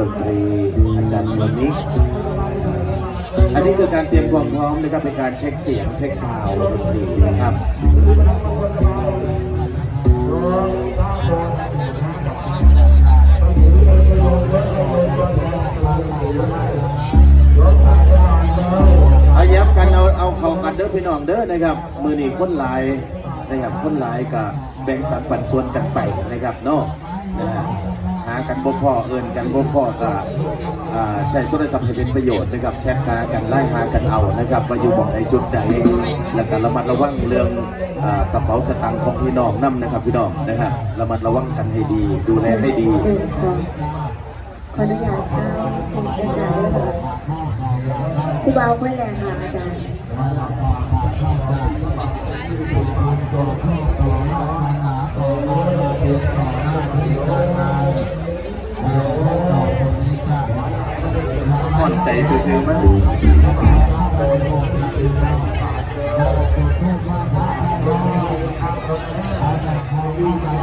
ดนตรีอาจารย์วนิกอันนี้คือการเตรียมความพร้อมนะครับเป็นการเช็คเสียงเช็คซาวด์ดนตรีนะครับเอาย้มกันเอาเอาเข้ากันเด้อพี่น้องเด้อนะครับ มือนี้คนหลายนะครับคนหลายกับแบ่งสรรปันส่วนกันไปนะครับเนาะนะฮะากันบ่พอเอินกันบ่พอก็อ่าใช้โทรศัพท์ให้เป็นประโยชน์นะครับแชทหากันไล่หากันเอานะครับว่าอยู่บอกในจุดใดแล้วก็ระมัดระวังเรื่องกระเป๋าสตางค์ของพี่น้องนํนะครับพี่น้องนะครับระมัดระวังกันให้ดี ดูแลให้ดีขออนุญาตเศร้าสิอาจารย์ด้วยค่ะครูบาวคนแรกค่ะอาจารย์ ใจซื้อๆมาก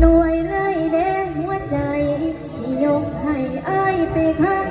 หน่วยเลยเด้หัวใจ ยกให้อ้ายไปค่ะ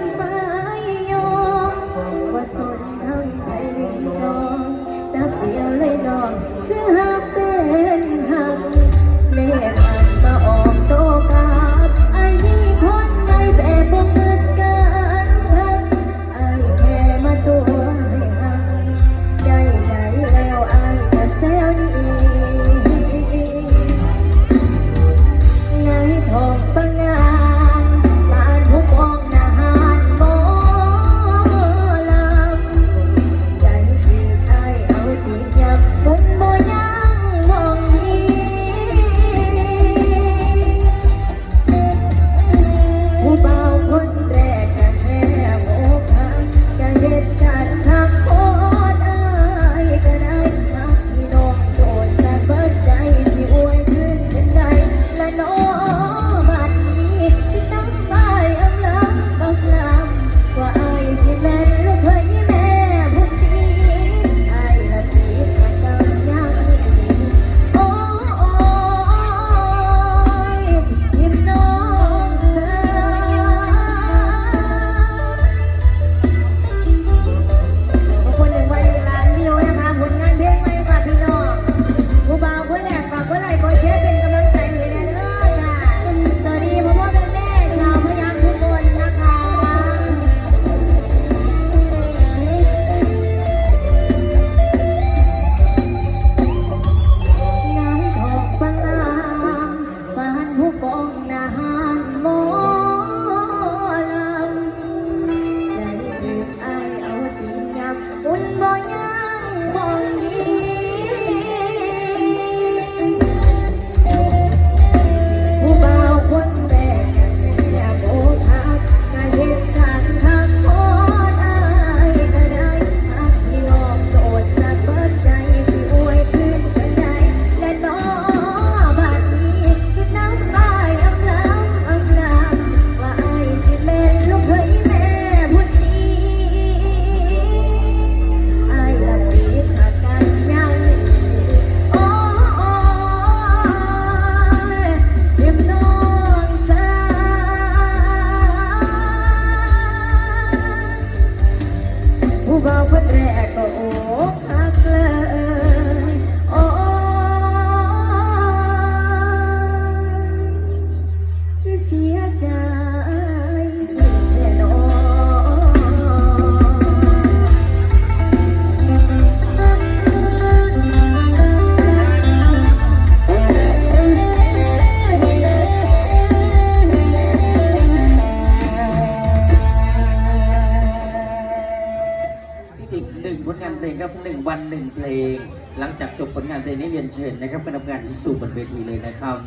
นึ่งผลงานเพลงครับหนึ่งวันหนึ่งเพลง หลังจากจบผลงานเพลงนี้เรียนเชิญนะครับคณะกรรมการที่สู่บนเวทีเลยนะครับ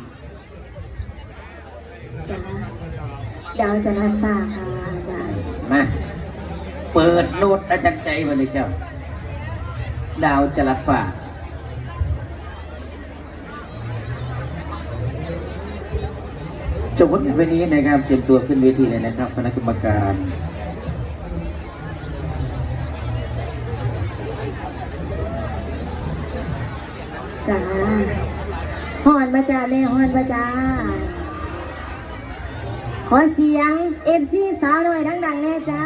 จ้าดาวจะรัดป่าค่ะอาจารย์มาเปิดโน้ตอาจารย์ใจมาเลยครับดาวจรัสฝ่าจบผลงานเพลงนี้นะครับ เตรียมตัวขึ้นเวทีเลยนะครับคณะกรรมการ จ้าฮอนมาจ้าแม่ฮอนมาจ้า ขอเสียงเอฟซีสาวหน่อยดังๆแน่จ้า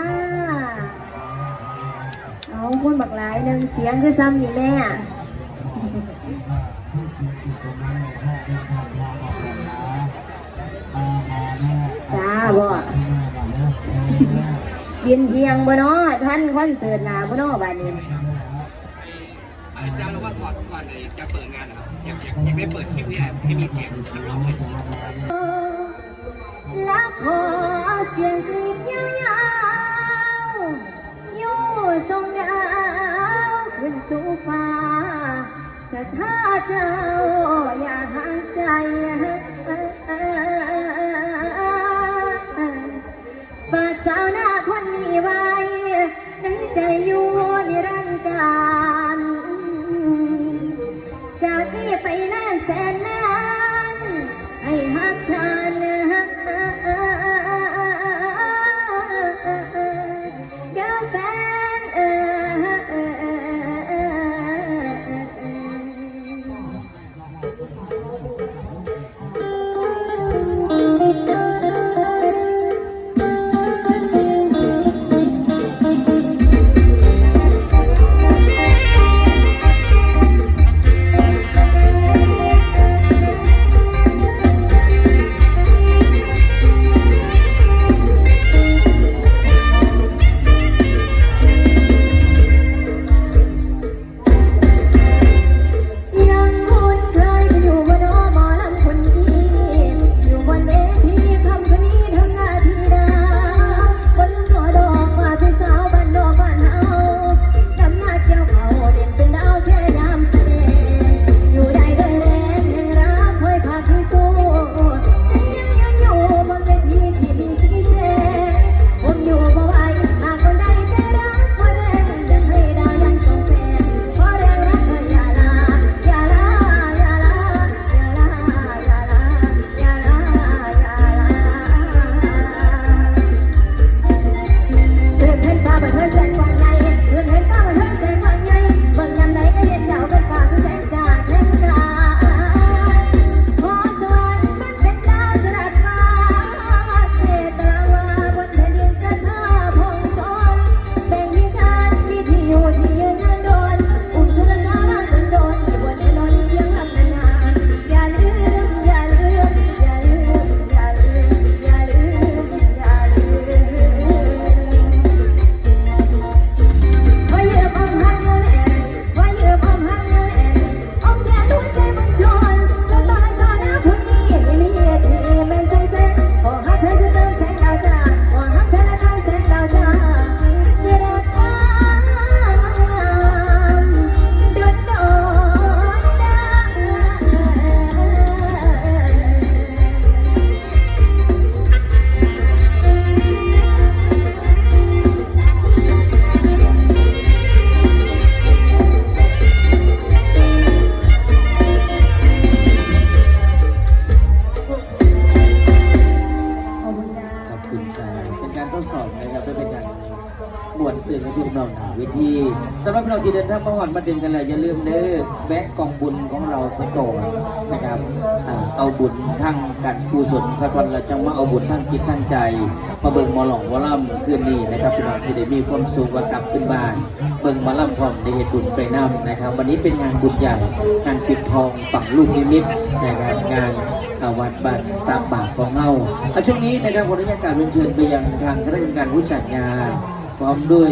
เอาคนบักหลายหนึ่งเสียงคือซ้ำนี่แม่จ้าบ่ยินเฮียงบ่เนาะท่านคอนเสิร์ตหนาบ่เนาะบาดนี้ ยังไม่เปิดคลิปนี้ให้มีเสียงนักร้องเลยและขอเสียงกรีดยาวๆอยู่ทรงดาวขึ้นสู่ฟ้าสถาเจ้าอย่าห่างใจ เป็นการทดสอบนะครับและเป็น การบวชสื่อในทุกนองหนาเวทีสำหรับเราที่เดินทางมาหอนมาดึงกันแล้วอย่าลืมเด้อแบกกองบุญของเราสก่อนนะครับเอาบุญทั้งการกุศลสักวันเราจะมาเอาบุญทั้งจิตทั้งใจ มาเบิ่งมอหลองหมอลำคืนนี้นะครับพี่น้องที่ได้มีความสุขกลับขึ้นบ้าน เบิ่งมอลำพร้อมได้เห็นบุญไปนำนะครับ วันนี้เป็นงานบุญใหญ่งานปิดทองฝั่งลูกนิมิตนะครับงานวัดบัตรสามบาทของเงาเอาช่วงนี้นะครับขออนุญาตการเรียนเชิญไปยังทางคณะกรรมการผู้จัดงาน พร้อมด้วย